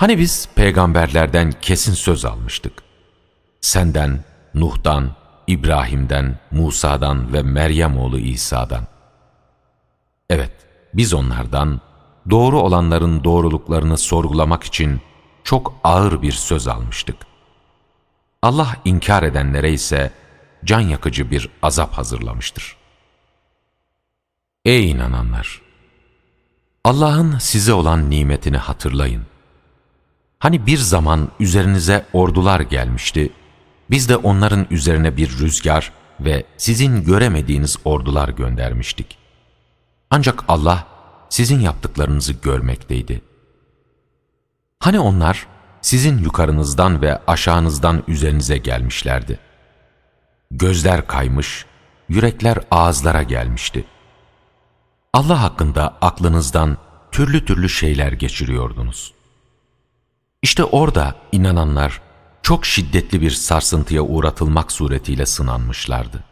Hani biz peygamberlerden kesin söz almıştık. Senden, Nuh'dan, İbrahim'den, Musa'dan ve Meryem oğlu İsa'dan. Evet, biz onlardan doğru olanların doğruluklarını sorgulamak için çok ağır bir söz almıştık. Allah inkar edenlere ise can yakıcı bir azap hazırlamıştır. Ey inananlar! Allah'ın size olan nimetini hatırlayın. Hani bir zaman üzerinize ordular gelmişti, biz de onların üzerine bir rüzgar ve sizin göremediğiniz ordular göndermiştik. Ancak Allah sizin yaptıklarınızı görmekteydi. Hani onlar sizin yukarınızdan ve aşağınızdan üzerinize gelmişlerdi. Gözler kaymış, yürekler ağızlara gelmişti. Allah hakkında aklınızdan türlü türlü şeyler geçiriyordunuz. İşte orada inananlar çok şiddetli bir sarsıntıya uğratılmak suretiyle sınanmışlardı.